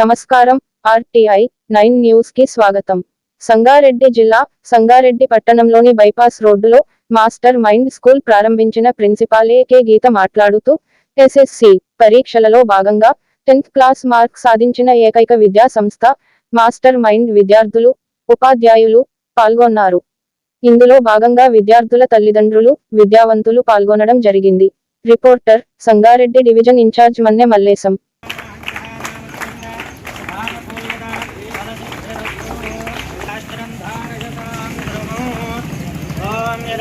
నమస్కారం RTI nine న్యూస్కి స్వాగతం. సంగారెడ్డి జిల్లా సంగారెడ్డి పట్టణంలోని బైపాస్ రోడ్డులో మాస్టర్ మైండ్ స్కూల్ ప్రారంభించిన ప్రిన్సిపాల్ ఏకే గీత మాట్లాడుతూ ఎస్ఎస్సి పరీక్షలలో భాగంగా టెన్త్ క్లాస్ మార్క్ సాధించిన ఏకైక విద్యా సంస్థ మాస్టర్ మైండ్ విద్యార్థులు ఉపాధ్యాయులు పాల్గొన్నారు. ఇందులో భాగంగా విద్యార్థుల తల్లిదండ్రులు విద్యావంతులు పాల్గొనడం జరిగింది. Reporter Sangareddy division incharge Manne Mallesham.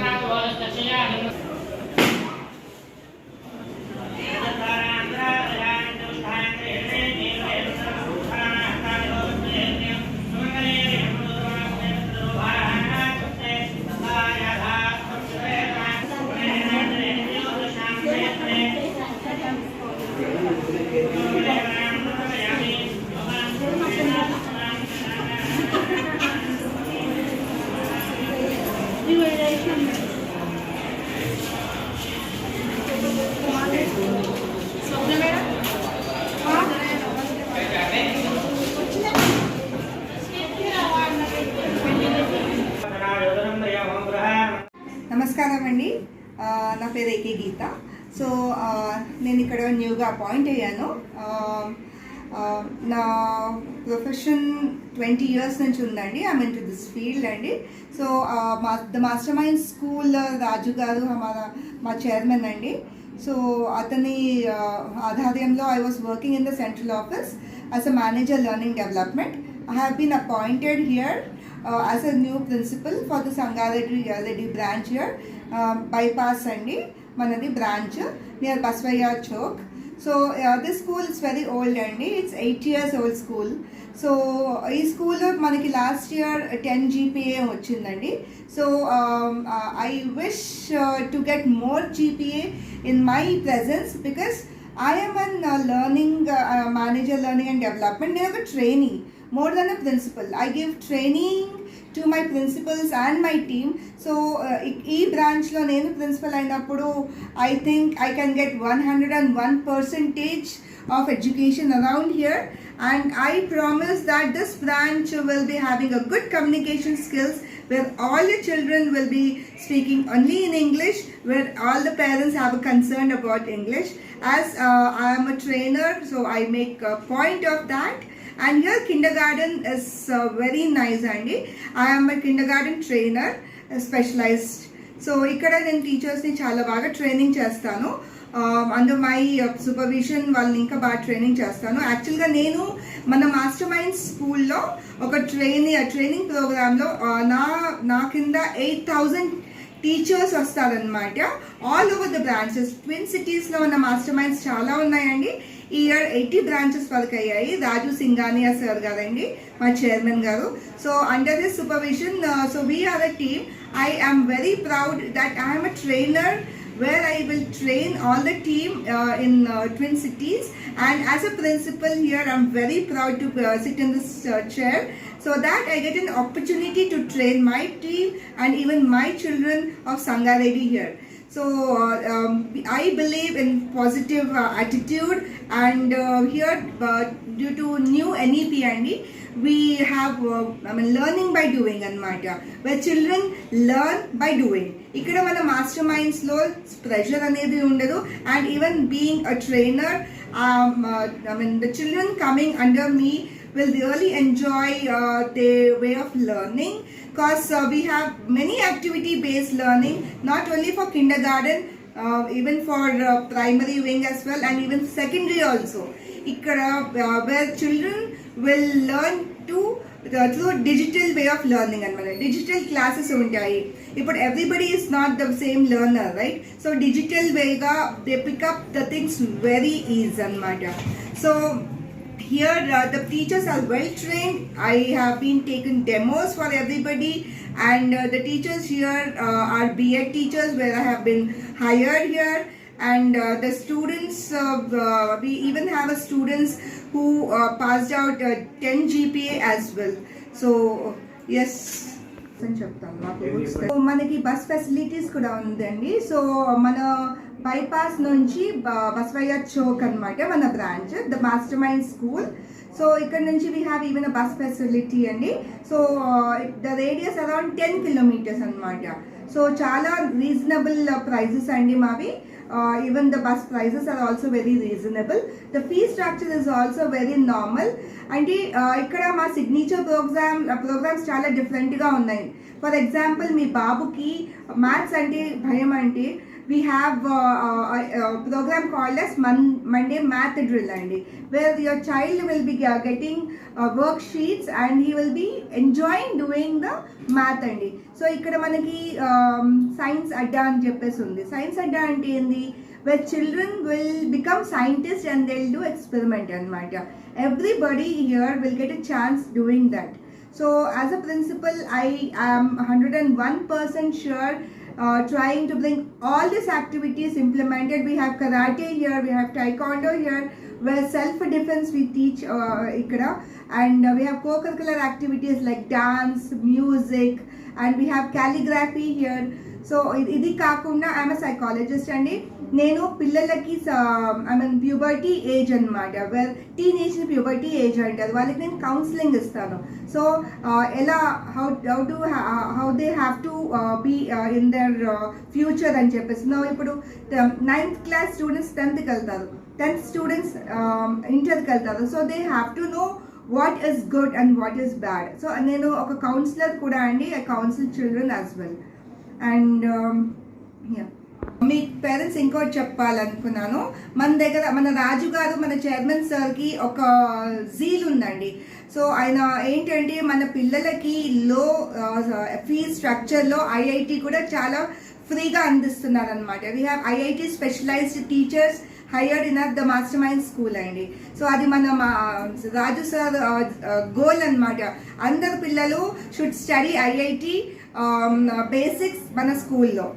యోమశ్వతమోదస్తస్య నమస్కారం అండి నా పేరు ఏకే గీత. సో నేను ఇక్కడ న్యూగా అపాయింట్ అయ్యాను. నా ప్రొఫెషన్ ట్వంటీ ఇయర్స్ నుంచి ఉందండి. I mean to this field అండి. సో మా the master mind school Raju గారు మా మా చైర్మన్ అండి. సో అతని ఆధార్యంలో I was working in the central office as a manager learning development. I have been appointed here as a new principal for the Sangareddy Reddy branch here bypass అండి. మనది branch near Baswaiah Chowk. So this school is very old అండి. It's eight years old school so ఈ school మనకి last year ten GPA వచ్చిందండి. So I wish to get more GPA in my presence because I'm an learning manager learning and development నేను ఒక training more than a principal I give training a principal. I give training to my principals and my team. So uh, ఈ- ఈ బ్రాంచ్లో నేను ప్రిన్సిపల్ అయినప్పుడు I think I can get one hundred and one percentage of education around here and I promise that this branch will be having a good communication skills where all the children will be speaking only in English, where all the parents have a concern about English. As uh, I am a trainer, so I make a point of that. And here kindergarten is very nice అండి I'm am a trainer specialized so ఇక్కడ నేను టీచర్స్ని చాలా బాగా training చేస్తాను. అందు my supervision వాళ్ళని ఇంకా బాగా ట్రైనింగ్ చేస్తాను. యాక్చువల్గా నేను మన మాస్టర్ మైండ్ స్కూల్లో ఒక ట్రైనింగ్ ట్రైనింగ్ ప్రోగ్రాంలో నా నా కింద ఎయిట్ థౌజండ్ టీచర్స్ వస్తారనమాట all over the branches twin సిటీస్లో ఉన్న మాస్టర్ మైండ్స్ చాలా ఉన్నాయండి ఈ ఇయర్ ఎయిటీ బ్రాంచెస్ వరకు అయ్యాయి రాజు సింగానియా సార్ గారండి మా చైర్మన్ గారు so under this supervision so we are a team I am very proud that I am a trainer where I will train all the team uh, in uh, Twin Cities. And as a principal here, I'm very proud to uh, sit in this uh, chair so that I get an opportunity to train my team and even my children of Sangareddy here. So uh, um, I believe in positive uh, attitude and uh, here uh, due to new NEP and we have uh, I mean learning by doing అన్నమాట where children learn by doing ఇక్కడ మన master మైండ్స్లో pressure అనేది ఉండదు and even being a trainer I mean the children coming under me will really enjoy uh, their way of learning because uh, we have many activity based learning not only for kindergarten uh, even for uh, primary wing as well and even secondary also ikkada uh, where children will learn to through digital way of learning అనమాట digital classes ఉంటాయి ఇప్పుడు everybody is not the same learner right so digital Vega they pick up the things very easy అనమాట so here uh, the teachers are well trained i have been taken demos for everybody and uh, the teachers here uh, are BEd teachers where i have been hired here and uh, the students uh, uh, we even have a students who uh, passed out uh, 10 gpa as well so yes అని చెప్తాను మాకు so మనకి bus facilities కూడా ఉందండి so మన bypass నుంచి బస్వయ్య చౌక్ అన్నమాట మన branch the master mind school so ఇక్కడ నుంచి we have even a bus facility అండి. So the radius around ten kilometres అన్నమాట. సో చాలా రీజనబుల్ ప్రైజెస్ uh, అండి మావి. Even the bus prices are also very reasonable the fee structure is also very normal అంటే ఇక్కడ మా signature programme programmes చాలా డిఫరెంట్గా ఉన్నాయి. ఫర్ ఎగ్జాంపుల్ మీ బాబుకి మ్యాథ్స్ అంటే భయం అంటే we have uh, a, a, program called as Mon Monday Math Drill Andy, where your child will be getting uh, worksheets and he will be enjoying doing the math Andy. So ఇక్కడ మనకి science అడ్డా అని చెప్పేసి ఉంది science అడ్డా అంటే ఏంది where children will become scientists and they'll do experiment and matter. everybody here will get a chance doing that so as a principal i am 101% sure uh, trying to bring all these activities implemented. We have karate here we have taekwondo here where self defense we teach uh, ikkada and uh, we have co-curricular activities like dance music and we have calligraphy here so ఇది- ఇది కాకుండా I'm psychologist అండి. నేను పిల్లలకి I mean puberty age అనమాట well teenage puberty age అంటారు వాళ్ళకి నేను కౌన్సిలింగ్ ఇస్తాను. సో ఎలా how how to how they have to be in their future అని చెప్పేసి. ఇప్పుడు నైన్త్ క్లాస్ స్టూడెంట్స్ టెన్త్కి వెళ్తారు. టెన్త్ స్టూడెంట్స్ ఇంటర్కి వెళ్తారు. So they have to know what is good and what is bad so నేను ఒక కౌన్సిలర్ కూడా అండి. I counsel children as well and um, మీ పేరెంట్స్ ఇంకోటి చెప్పాలనుకున్నాను. మన దగ్గర మన రాజు గారు మన చైర్మన్ సార్కి ఒక జీల్ ఉందండి. సో ఆయన ఏంటంటే మన పిల్లలకి లో ఫీ స్ట్రక్చర్లో ఐఐటి కూడా చాలా ఫ్రీగా అందిస్తున్నారనమాట we have IIT specialized teachers hired in the master mind school అండి. సో అది మన మా రాజు సార్ గోల్ అన్నమాట. అందరు పిల్లలు షుడ్ స్టడీ ఐఐటి బేసిక్స్ మన స్కూల్లో.